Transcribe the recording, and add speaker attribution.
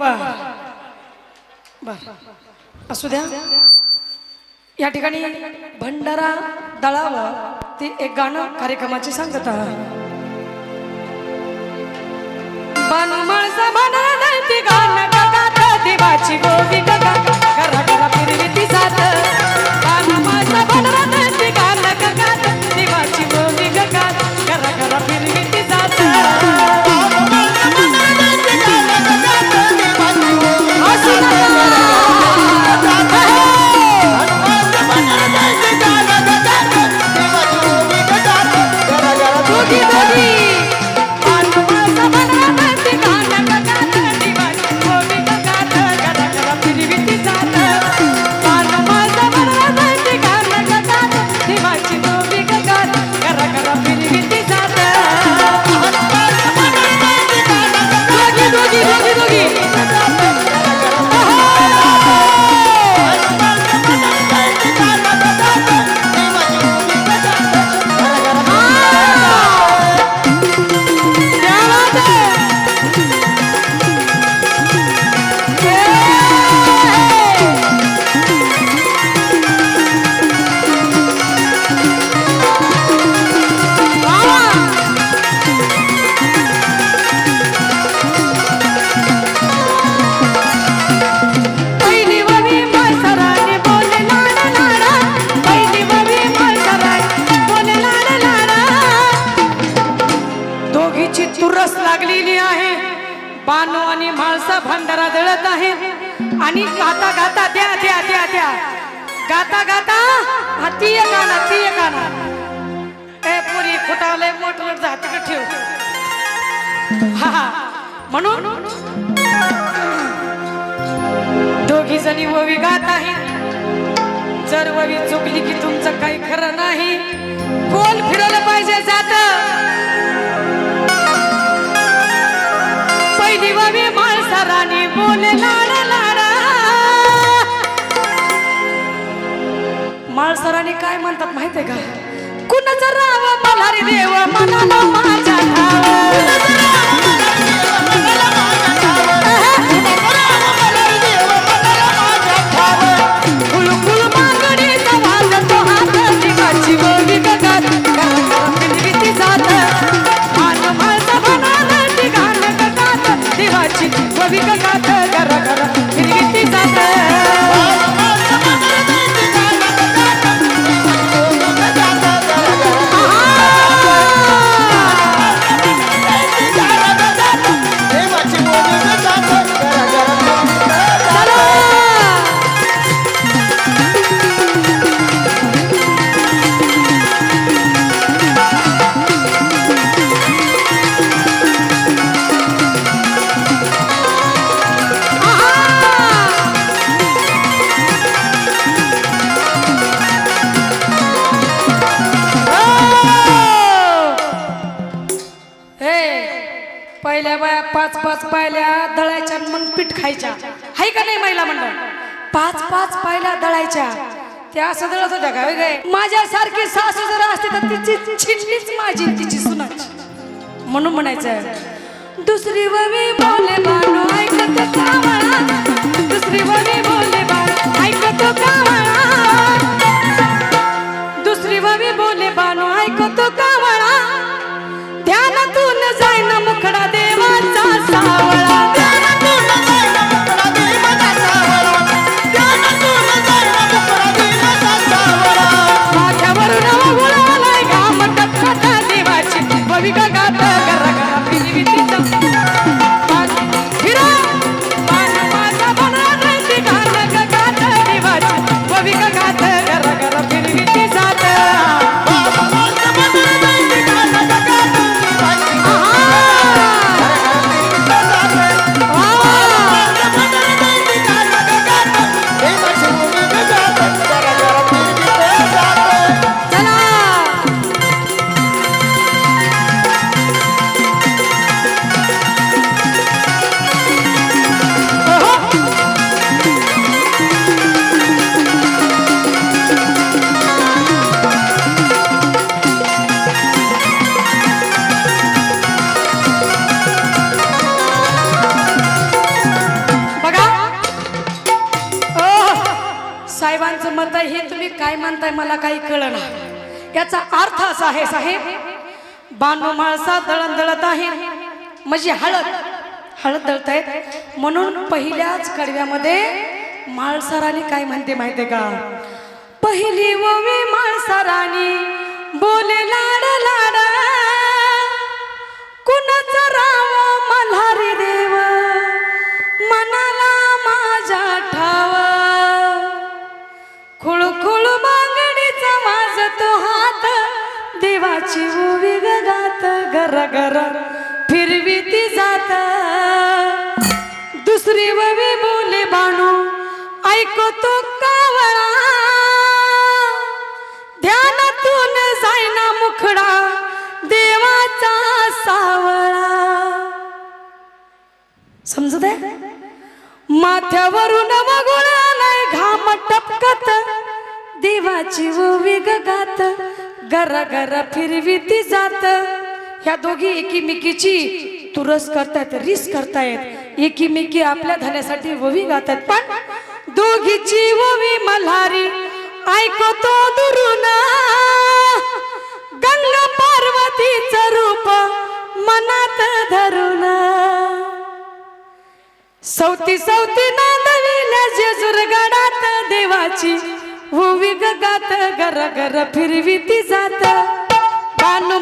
Speaker 1: बर बर असू द्या. या ठिकाणी भंडारा दळावर ते एक गाणं कार्यक्रमाची सांगत आहात. गाणं देवाची गोविंद. आहे. आणि गाता गाता द्या द्या द्या द्या. गाता गाता हातीय गाणं ती गाणं. ए पुरी फुटावलंय मोठ मोठं हाती ठेव. हा हा. म्हणून दोघी जणी ववी गात आहे जर ववी चुकली की तुमचं काही खरं नाही कोण फिरवलं पाहिजे जात? पहिली ववी माळसराने बोल लाड लाडा. माळसराने काय म्हणतात माहितीये का? कुणाचा राव मला रे देव मनाला माझ्या फुलफुल पाच पाच पायल्या दळायच्या मग पीठ खायच्या. हाय का नाही महिला मंडळ? पाच पाच पायल्या दळायच्या. त्या असं दळत होत्या का? होय काय? माझ्यासारखी सासू जर असते तर तिची छिन्नीच माझी तिची सुनाची. म्हणून म्हणायचं दुसरी ववी बोले बानो ऐकत कावळा दुसरी ववी काय म्हणताय मला काही कळना. याचा अर्थ असा आहे साहेब बांधू माळसा दळण दळत आहे. म्हणजे हळद. हळद दळतायत. म्हणून पहिल्याच कडव्यामध्ये माळसाराणी काय म्हणते माहितीये का? पहिली ओवी माळसा देवाची ओवी गात गर गर फिरवी ती जात. दुसरी ववी बोले बाणू ऐकतो कावळा. ध्यानातून जायना मुखडा देवाचा सावळा. समजत आहे माथ्यावरून वगुळालाय घाम टपकत देवाची ओवी गात घरा घरा फिरवी ती जात. ह्या दोघी एकीमेकीची तुरस करतायत रिस करतायत. एकीमेकी आपल्या धन्यासाठी ववी गातात. पण दोघीची ओवी मल्हारी ऐकतो दुरून. गंगा पार्वतीच रूप मनात धरून. सौती सौती नांदविल्या जेजूर गडात देवाची. ओवी गात गर गर फिरवी ती जात. बानू